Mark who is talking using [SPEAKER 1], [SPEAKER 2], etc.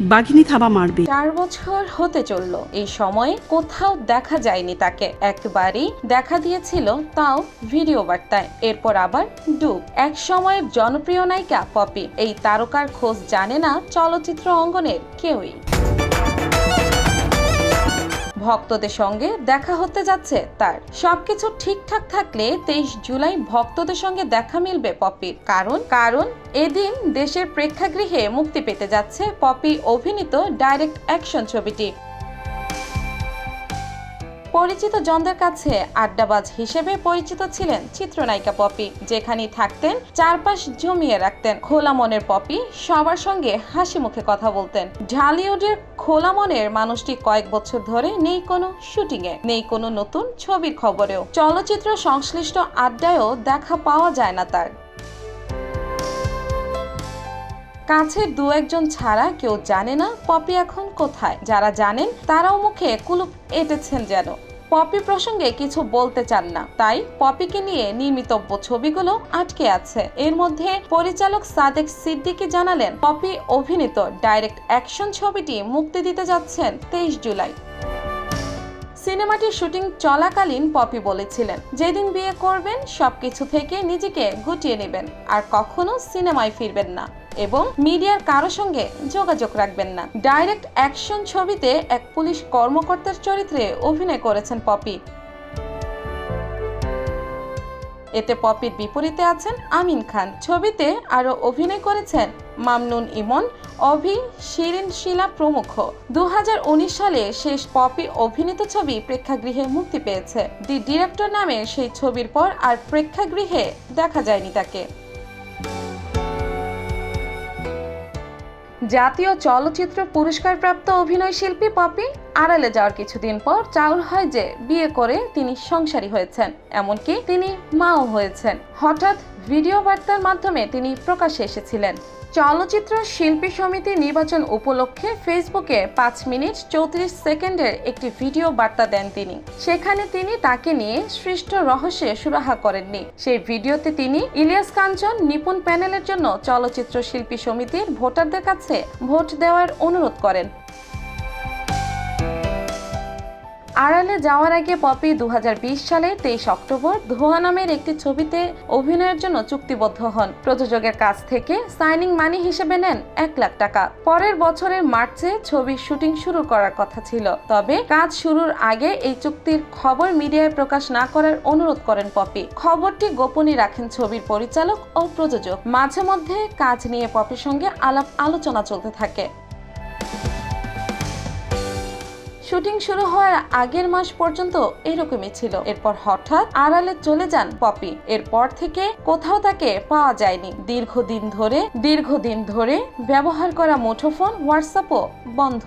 [SPEAKER 1] বাঘিনী থাবা মারবে।
[SPEAKER 2] চার বছর হতে চলল, এই সময়ে কোথাও দেখা যায়নি তাকে। একবারই দেখা দিয়েছিল, তাও ভিডিও বার্তায়। এরপর আবার ডুব এক সময়ের জনপ্রিয় নায়িকা পপি। এই তারকার খোঁজ জানে না চলচ্চিত্র অঙ্গনের কেউই। ভক্তদের সঙ্গে দেখা হতে যাচ্ছে তার। সবকিছু ঠিকঠাক থাকলে তেইশ জুলাই ভক্তদের সঙ্গে দেখা মিলবে পপির কারণ কারণ এদিন দেশের প্রেক্ষাগৃহে মুক্তি পেতে যাচ্ছে পপি অভিনীত ডাইরেক্ট অ্যাকশন ছবিটি। পরিচিত জনদের কাছে আড্ডাবাজ হিসেবে পরিচিত ছিলেন চিত্রনায়িকা পপি, যেখানেই থাকতেন, চারপাশ জমিয়ে রাখতেন খোলা মনের পপি, সবার সঙ্গে হাসি মুখে কথা বলতেন। ঢালিউডের খোলা মনের মানুষটি কয়েক বছর ধরে নেই কোনো শুটিংয়ে, নেই কোনো নতুন ছবির খবরেও। চলচ্চিত্র সংশ্লিষ্ট আড্ডায়ও দেখা পাওয়া যায় না তার। কাছের দু একজন ছাড়া কেউ জানে না পপি এখন কোথায়। যারা জানেন, তারাও মুখে কুলুপ এঁটেছেন যেন। পপি প্রসঙ্গে কিছু বলতে চান না। তাই পপিকে নিয়ে নির্মিতব্য ছবিগুলো আটকে আছে। এর মধ্যে পরিচালক সাদেক সিদ্দিকি জানালেন, পপি অভিনীত ডাইরেক্ট অ্যাকশন ছবিটি মুক্তি দিতে যাচ্ছেন তেইশ জুলাই। সিনেমাটির শুটিং চলাকালীন পপি বলেছিলেন, যেদিন বিয়ে করবেন, সবকিছু থেকে নিজেকে গুটিয়ে নেবেন, আর কখনো সিনেমায় ফিরবেন না এবং মিডিয়ার কারও সঙ্গে যোগাযোগ রাখবেন না। ডাইরেক্ট অ্যাকশন ছবিতে এক পুলিশ কর্মকর্তার চরিত্রে অভিনয় করেছেন পপি। এতে পপির বিপরীতে আছেন আমিন খান। ছবিতে আরও অভিনয় করেছেন মামনুন ইমন, অভি, শিরিন শিলা প্রমুখ। দু হাজার উনিশ সালে শেষ পপি অভিনীত ছবি প্রেক্ষাগৃহে মুক্তি পেয়েছে। দি ডিরেক্টর নামে সেই ছবির পর আর প্রেক্ষাগৃহে দেখা যায়নি তাকে। জাতীয় চলচ্চিত্র পুরস্কারপ্রাপ্ত অভিনয় শিল্পী পপি আড়ালে যাওয়ার কিছুদিন পর চাউল হয় যে বিয়ে করে তিনি সংসারী হয়েছেন, এমনকি তিনি মাও হয়েছেন। হঠাৎ ভিডিও বার্তার মাধ্যমে তিনি প্রকাশ্যে এসেছিলেন। চলচ্চিত্র শিল্পী সমিতি নির্বাচন উপলক্ষে ফেসবুকে পাঁচ মিনিট চৌত্রিশ সেকেন্ডের একটি ভিডিও বার্তা দেন তিনি। সেখানে তিনি তাকে নিয়ে সৃষ্ট রহস্যে সুরাহা করেননি। সেই ভিডিওতে তিনি ইলিয়াস কাঞ্চন, নিপুণ প্যানেলের জন্য চলচ্চিত্র শিল্পী সমিতির ভোটারদের কাছে ভোট দেওয়ার অনুরোধ করেন। আড়ালে যাওয়ার আগে পপি দু হাজার বিশ সালে তেইশ অক্টোবর ধোয়া নামের একটি ছবিতে অভিনয়ের জন্য চুক্তিবদ্ধ হন। প্রযোজকের কাছ থেকে সাইনিং মানি হিসেবে নেন এক লাখ টাকা। পরের বছরের মার্চে ছবির শুটিং শুরু করার কথা ছিল। তবে কাজ শুরুর আগে এই চুক্তির খবর মিডিয়ায় প্রকাশ না করার অনুরোধ করেন পপি। খবরটি গোপনই রাখেন ছবির পরিচালক ও প্রযোজক। মাঝে মধ্যে কাজ নিয়ে পপির সঙ্গে আলাপ আলোচনা চলতে থাকে। শুটিং শুরু হওয়ার আগের মাস পর্যন্ত এরকমই ছিল। এরপর হঠাৎ আড়ালে চলে যান পপি। এরপর থেকে কোথাও তাকে পাওয়া যায়নি। দীর্ঘদিন ধরে দীর্ঘদিন ধরে ব্যবহার করা মুঠোফোন, হোয়াটসঅ্যাপও বন্ধ।